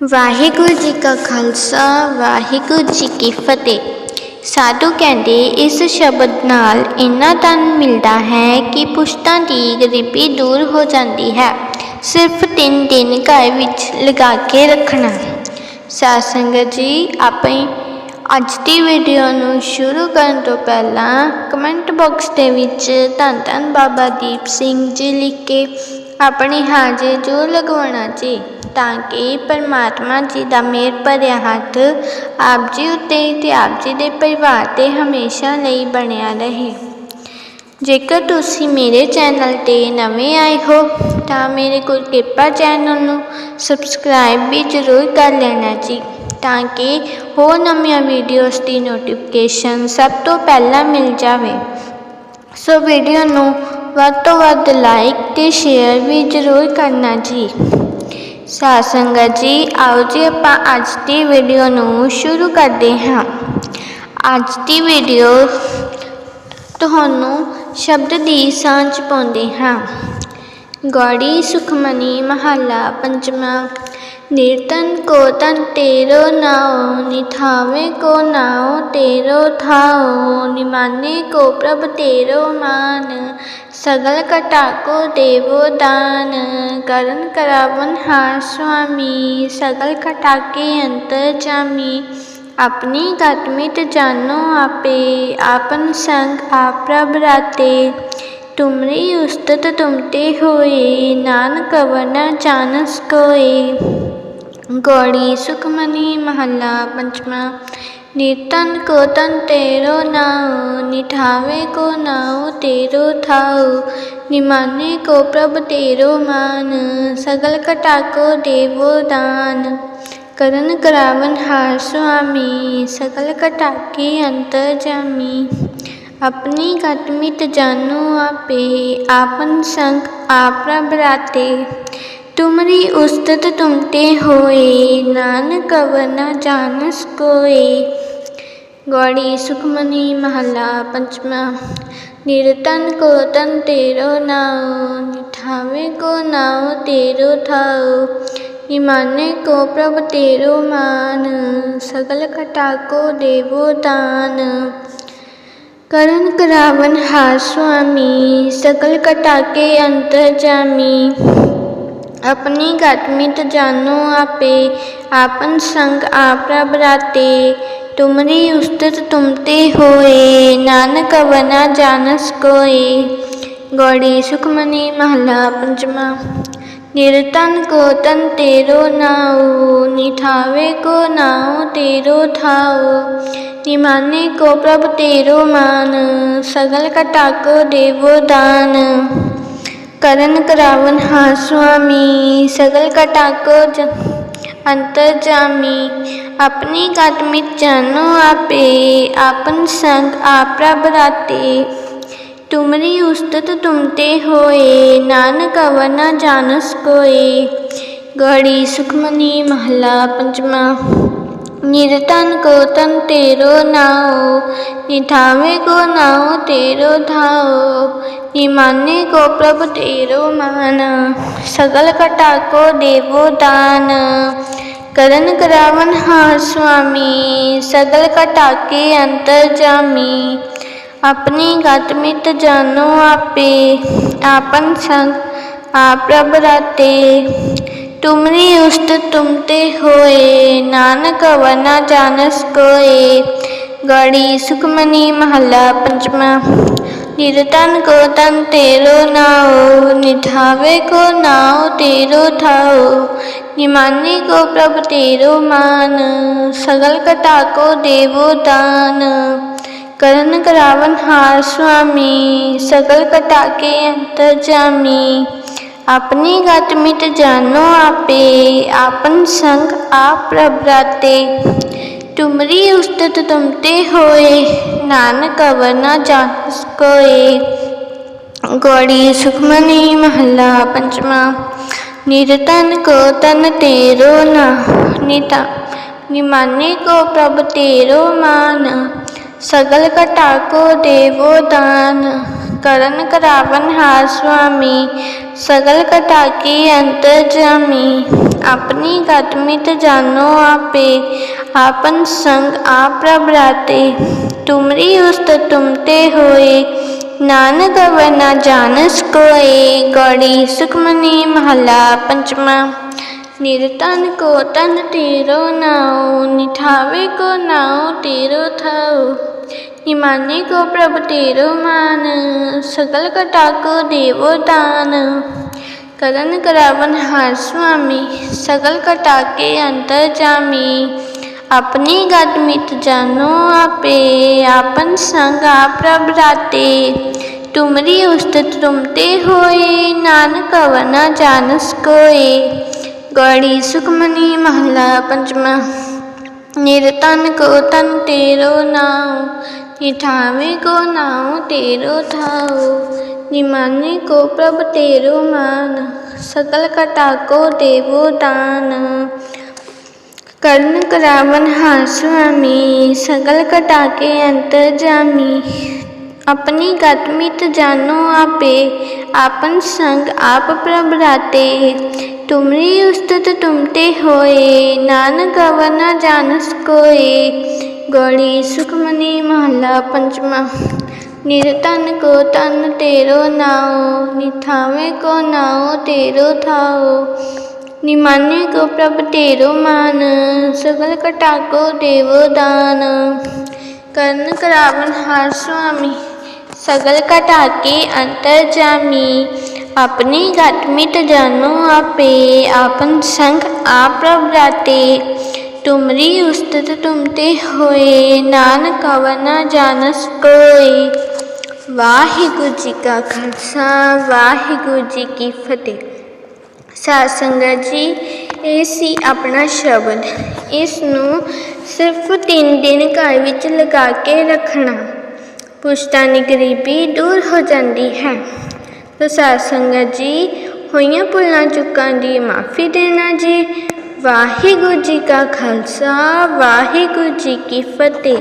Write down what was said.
ਵਾਹਿਗੁਰੂ ਜੀ ਕਾ ਖਾਲਸਾ, ਵਾਹਿਗੁਰੂ ਜੀ ਕੀ ਫਤਿਹ। ਸਾਧੂ ਕਹਿੰਦੇ, ਇਸ ਸ਼ਬਦ ਨਾਲ ਇੰਨਾ ਧਨ ਮਿਲਦਾ ਹੈ ਕਿ ਪੁਸ਼ਤਾਂ ਦੀ ਗਰੀਬੀ ਦੂਰ ਹੋ ਜਾਂਦੀ ਹੈ। ਸਿਰਫ ਤਿੰਨ ਦਿਨ ਘਰ ਵਿੱਚ ਲਗਾ ਕੇ ਰੱਖਣਾ। ਸਾਧ ਸੰਗਤ ਜੀ, ਆਪਣੀ ਅੱਜ ਦੀ ਵੀਡੀਓ ਨੂੰ ਸ਼ੁਰੂ ਕਰਨ ਤੋਂ ਪਹਿਲਾਂ ਕਮੈਂਟ ਬਾਕਸ ਦੇ ਵਿੱਚ ਧੰਨ ਧੰਨ ਬਾਬਾ ਦੀਪ ਸਿੰਘ ਜੀ ਲਿਖ ਕੇ ਆਪਣੀ ਹਾਜ਼ਰੀ ਜੋ ਲਗਵਾਉਣਾ ਜੀ। ਤਾਂ ਕਿ ਪਰਮਾਤਮਾ ਜੀ ਦਾ ਮਿਹਰ ਭਰਿਆ ਹੱਥ ਆਪ ਜੀ ਉੱਤੇ ਤੇ ਆਪ ਜੀ ਦੇ ਪਰਿਵਾਰ ਤੇ ਹਮੇਸ਼ਾ ਲਈ ਬਣਿਆ ਰਹੇ। ਜੇਕਰ ਤੁਸੀਂ ਮੇਰੇ ਚੈਨਲ ਤੇ ਨਵੇਂ ਆਏ ਹੋ, ਤਾਂ ਮੇਰੇ ਕੋਲ ਕਿਰਪਾ ਚੈਨਲ ਨੂੰ ਸਬਸਕ੍ਰਾਈਬ ਵੀ ਜ਼ਰੂਰ ਕਰ ਲੈਣਾ ਜੀ, ਤਾਂ ਕਿ ਹੋਰ ਨਵੀਆਂ ਵੀਡੀਓਜ਼ ਦੀ ਨੋਟੀਫਿਕੇਸ਼ਨ ਸਭ ਤੋਂ ਪਹਿਲਾਂ ਮਿਲ ਜਾਵੇ। ਸੋ ਵੀਡੀਓ ਨੂੰ ਵੱਧ ਤੋਂ ਵੱਧ ਲਾਈਕ ਤੇ ਸ਼ੇਅਰ ਵੀ ਜ਼ਰੂਰ ਕਰਨਾ ਜੀ। ਸਾਧ ਸੰਗਤ ਜੀ ਆਓ ਜੀ ਆਪਾਂ ਅੱਜ ਦੀ ਵੀਡੀਓ ਨੂੰ ਸ਼ੁਰੂ ਕਰਦੇ ਹਾਂ। ਅੱਜ ਦੀ ਵੀਡੀਓ ਤੁਹਾਨੂੰ ਸ਼ਬਦ ਦੀ ਸਾਂਝ ਪਾਉਂਦੇ ਹਾਂ। ਗੌੜੀ, ਸੁਖਮਨੀ, ਮਹੱਲਾ, ਪੰਜਵਾਂ ਨਿਰਤਨ ਕੋ ਤਨ ਤੇਰੋ ਨਾਉ, ਨਿਥਾਵੇ ਕੋ ਨਾਉ, ਤੇਰੋ ਥਾਉ, ਨਿਮਾਨੇ ਕੋ ਪ੍ਰਭ ਤੇਰੋ ਮਾਨ, ਸਗਲ ਕਟਾ ਕੋ ਦੇਵੋ ਦਾਨ, ਕਰਨ ਕਰਾਵਨ ਹਾਰ ਸੁਆਮੀ, ਸਗਲ ਕਟਾਕੇ ਅੰਤਰ ਜਾਮੀ, ਆਪਣੀ ਗਤ ਮਿਤ ਜਾਨੋ ਆਪੇ, ਆਪਨ ਸੰਗ ਆਪ ਪ੍ਰਭ ਰਾਤੇ, ਤੁਮਰੀ ਉਸਤਤ ਤੁਮਤੇ ਹੋਏ, ਨਾਨਕ ਵਰਨਾ ਜਾਣਸ ਕੋਏ। ਗੌੜੀ ਸੁਖਮਨੀ ਮਹੱਲਾ ਪੰਚਮਾ ਨਿਤਨ ਕੋ ਤਨ ਤੇਰੋ ਨਾਉ, ਨਿਠਾਵੇ ਕੋ ਨਾਉ ਤੇਰੋ ਥਾਉ, ਨਿਮਾਨੇ ਕੋ ਪ੍ਰਭ ਤੇਰੋ ਮਾਨ, ਸਗਲ ਕਟਾ ਕੋ ਦੇਵੋ ਦਾਨ। ਕਰਨ ਕਰਾਵਨ ਹਾਰ ਸੁਆਮੀ, ਸਗਲ ਕਟਾ ਕੇ ਅੰਤਰ ਜਾਮੀ। ਆਪਣੀ ਗਤ ਮਿਤ ਜਾਨੋ ਆਪੇ, ਆਪਨ ਸੰਗ ਆਪ ਪ੍ਰਭ ਰਾਤੇ। ਤੁਮਰੀ ਉਸਤਤ ਤੁਮਤੇ ਹੋਏ, ਨਾਨਕ ਵਰਨਾ ਜਾਣਸ ਕੋਏ। ਗੌੜੀ ਸੁਖਮਨੀ ਮਹਲਾ ਪੰਚਮਾ ਨਿਰਤਨ ਕੋ ਤਨ ਤੇਰੋ ਨਾਉ, ਨਿਠਾਵੇ ਕੋ ਨਾਉ ਤੇਰੋ ਥਾਉ, ਨਿਮਾਨੇ ਕੋ ਪ੍ਰਭ ਤੇਰੋ ਮਾਨ, ਸਗਲ ਕਟਾ ਕੋ ਦੇਵੋ ਦਾਨ। ਕਰਨ ਕਰਾਵਨ ਹਾਰ ਸੁਆਮੀ ਸਕਲ ਕਟਾ ਕੇ ਅੰਤਰ ਜਾਮੀ। ਆਪਣੀ ਗਤ ਮਿਤ ਜਾਨੋ ਆਪੇ, ਆਪਨ ਸੰਗ ਆਪ ਪ੍ਰਭ ਰਾਤੇ। ਤੁਮਰੀ ਉਸਤਤ ਤੁਮਤੇ ਹੋਏ, ਨਾਨਕ ਵਨਾ ਜਾਣਸ ਕੋਏ। ਗੋੜੀ ਸੁਖਮਨੀ ਮਹਲਾ ਪੰਜਮਾ ਨਿਰਤਨ ਕੋ ਤਨ ਤੇਰੋ ਨਾਉ, ਨਿਠਾਵੇ ਕੋ ਨਾਉ ਤੇਰੋ ਥਾਉ। ਨਿਮਾਨੇ ਕੋ ਪ੍ਰਭ ਤੇਰੋ ਮਾਨ, ਸਗਲ ਕਟਾ ਕੋ ਦੇਵੋ ਦਾਨ। ਕਰਨ ਕਰਾਵਨ, ਹਾਂ ਸੁਆਮੀ, ਸਗਲ ਕਟਾਕੋ ਅੰਤਰ ਜਾਮੀ, ਆਪਣੀ ਗਤ ਮਿਤ ਜਾਨੋ ਆਪੇ, ਆਪਨ ਸੰਗ ਆਪ ਪ੍ਰਭ ਤੁਮਰੀ ਉਸਤਤ ਤੁਮਤੇ ਹੋਏ, ਨਾਨਕ ਵਰਨਾ ਜਾਣਸ ਕੋਏ। ਗੜੀ ਸੁਖਮਨੀ ਮਹਲਾ ਪੰਚਮਾ ਨਿਰਤਨ ਕੋ ਤਨ ਤੇਰੋ ਨਾਉ ਨਿਠਾਵੇ ਕੋ ਨਾਉ ਤੇਰੋ ਥਾਉ ਨਿਮਾਨੇ ਕੋ ਪ੍ਰਭ ਤੇਰੋ ਮਾਨ, ਸਗਲ ਕਟਾ ਕੋ ਦੇਵੋ ਦਾਨ, ਕਰਨ ਕਰਾਵਨ ਹਾਂ ਸੁਆਮੀ, ਸਗਲ ਕਟਾਕੇ ਅੰਤਰ ਜਾਮੀ, ਆਪਣੀ ਗਤ ਮਿਤ ਜਾਨੋ ਆਪੇ, ਆਪਨ ਸੰਗ ਆਪ ਪ੍ਰਭ ਰਾਤੇ ਤੁਮਰੀ ਉਸਤ ਤੁਮਤੇ ਹੋਏ, ਨਾਨਕ ਵਰਨਾ ਜਾਣਸ ਕੋਏ। ਗੜੀ ਸੁਖਮਨੀ ਮਹੱਲਾ ਪੰਚਮਾ ਨਿਰਤਨ ਕੋ ਤਨ ਤੇਰੋ ਨਾਉ ਨਿਠਾਵੇ ਕੋ ਨਾਉ ਤੇਰੋ ਥਾਉ। ਨਿਮਾਨੀ ਕੋ ਪ੍ਰਭ ਤੇਰੋ ਮਾਨ, ਸਗਲ ਕਟਾ ਕੋ ਦੇਵੋ ਦਾਨ। ਕਰਨ ਕਰਾਵਨ ਹਾਰ ਸੁਆਮੀ, ਸਗਲ ਕਟਾ ਕੇ ਅੰਤਰ ਜਾਮੀ। ਆਪਣੀ ਗਤ ਮਿਤ ਜਾਨੋ ਆਪੇ, ਆਪਨ ਸੰਗ ਆਪ ਪ੍ਰਭ ਰਾਤੇ। ਤੁਮਰੀ ਉਸਤਤ ਤੁਮਤੇ ਹੋਏ, ਨਾਨਕ ਵਰਨਾ ਜਾਣਸ ਕੋਏ। ਗੋੜੀ ਸੁਖਮਨੀ ਮਹਲਾ ਪੰਚਮਾ ਨਿਰਤਨ ਕੋ ਤਨ ਤੇਰੋ ਨਾ, ਨਿਤਾ ਨਿਮਾਨੇ ਕੋ ਪ੍ਰਭ ਤੇਰੋ ਮਾਨ। ਸਗਲ ਕਟਾ ਕੋ ਦੇਵੋ ਦਾਨ। ਕਰਨ ਕਰਾਵਨ ਹਾਰ ਸੁਆਮੀ, ਸਗਲ ਕਟਾਕੀ ਅੰਤਰ ਜਾਮੀ। ਆਪਣੀ ਗਤ ਮਿਤ ਜਾਨੋ ਆਪੇ, ਆਪਨ ਸੰਗ ਆਪ ਪ੍ਰਭ ਰਾਤੇ। ਤੁਮਰੀ ਉਸਤ ਤੁਮਤੇ ਹੋਏ, ਨਾਨਕ ਵਰਨਾ ਜਾਣਸ ਕੋਏ। ਗੌੜੀ ਸੁਖਮਨੀ ਮਹਲਾ ਪੰਚਮਾ। ਨਿਰਤਨ ਕੋ ਤਨ ਤੇਰੋ ਨਾਉ, ਨਿਠਾਵੇ ਕੋ ਨਾਉ ਤੇਰੋ ਥਾਉ। ਨਿਮਾਨੇ ਕੋ ਪ੍ਰਭ ਤੇਰੋ ਮਾਨ, ਸਗਲ ਕਟਾ ਕੋ ਦੇਵੋ ਦਾਨ। ਕਰਨ ਕਰਾਵਨ ਹਰ ਸੁਆਮੀ, ਸਗਲ ਕਟਾਕੇ ਅੰਤਰ ਜਾਮੀ। ਆਪਣੀ ਗਤ ਮਿਤ ਜਾਨੋ ਆਪੇ, ਆਪਨ ਸੰਗ ਆਪ ਪ੍ਰਭ ਰਾਤੇ। ਤੁਮਰੀ ਉਸਤਤ ਤੁਮ ਤੇ ਹੋਏ, ਨਾਨਕ ਵਨਾ ਜਾਣਸ ਕੋਏ। ਗੜੀ ਸੁਖਮਨੀ ਮਹਲਾ ਪੰਚਮਾ ਨਿਰਤਨ ਕੋ ਤਨ ਤੇਰੋ ਨਾਮ ਨਿਠਾਵੇ ਕੋ ਨਾਉ ਤੇਰੋ ਥਾਉ ਨਿਮਾਨੇ ਕੋ ਪ੍ਰਭ ਤੇਰੋ ਮਾਨ ਸਕਲ ਕਟਾ ਕੋ ਦੇਵੋ ਦਾਨ ਕਰਨ ਕਰਾਵਨ ਹਾਰ ਸੁਆਮੀ ਸਗਲ ਕਟਾ ਕੇ ਅੰਤਰ ਜਾਮੀ ਆਪਣੀ ਗਤ ਮਿਤ ਜਾਨੋ ਆਪੇ ਆਪਨ ਸੰਗ ਆਪ ਪ੍ਰਭ ਰਾਤੇ ਤੁਮਰੀ ਉਸਤਤ ਤੁਮ ਤੇ ਹੋਏ ਨਾਨਕ ਅਵਨਾ ਜਾਣਸ ਕੋਏ ਗੋੜੀ ਸੁਖਮਨੀ ਮਹਲਾ ਪੰਚਮਾ ਨਿਰਤਨ ਕੋ ਤਨ ਤੇਰੋ ਨਾਉ ਨਿਥਾਵੇ ਕੋ ਨਾਉ ਤੇਰੋ ਥਾਉ ਨਿਮਾਨੇ ਕੋ ਪ੍ਰਭ ਤੇਰੋ ਮਾਨ ਸਗਲ ਕਟਾ ਕੋ ਦੇਵੋ ਦਾਨ ਕਰਨ ਕਰਾਵਨ ਹਾਰ ਸੁਆਮੀ ਸਗਲ ਕਟਾ ਕੇ ਅੰਤਰ ਜਾਮੀ। ਆਪਣੀ ਗਤ ਮਿਤ ਜਾਨੋ ਆਪੇ, ਆਪਨ ਸੰਗ ਆਪ ਪ੍ਰਭ ਰਾਤੇ। ਤੁਮਰੀ ਉਸਤਤ ਤੁਮ ਤੇ ਹੋਏ ਕੋਏ। ਵਾਹਿਗੁਰੂ ਜੀ ਕਾ ਖਾਲਸਾ, ਵਾਹਿਗੁਰੂ ਜੀ ਕੀ ਫਤਿਹ। ਸਾਧ ਸੰਗਤ ਜੀ, ਇਹ ਸੀ ਆਪਣਾ ਸ਼ਬਦ। ਇਸ ਨੂੰ ਸਿਰਫ 3 ਦਿਨ ਘਰ ਵਿੱਚ ਲਗਾ ਕੇ ਰੱਖਣਾ। ਪੁਸ਼ਤਾਨੀ ਗਰੀਬੀ ਦੂਰ ਹੋ ਜਾਂਦੀ ਹੈ। ਤਾਂ ਸੰਗਤ ਜੀ, ਹੋਈਆਂ ਭੁੱਲਾਂ ਚੁੱਕਾਂ ਦੀ ਮਾਫੀ ਦੇਣਾ ਜੀ। ਵਾਹਿਗੁਰੂ ਜੀ ਕਾ ਖਾਲਸਾ, ਵਾਹਿਗੁਰੂ ਜੀ ਕੀ ਫਤਿਹ।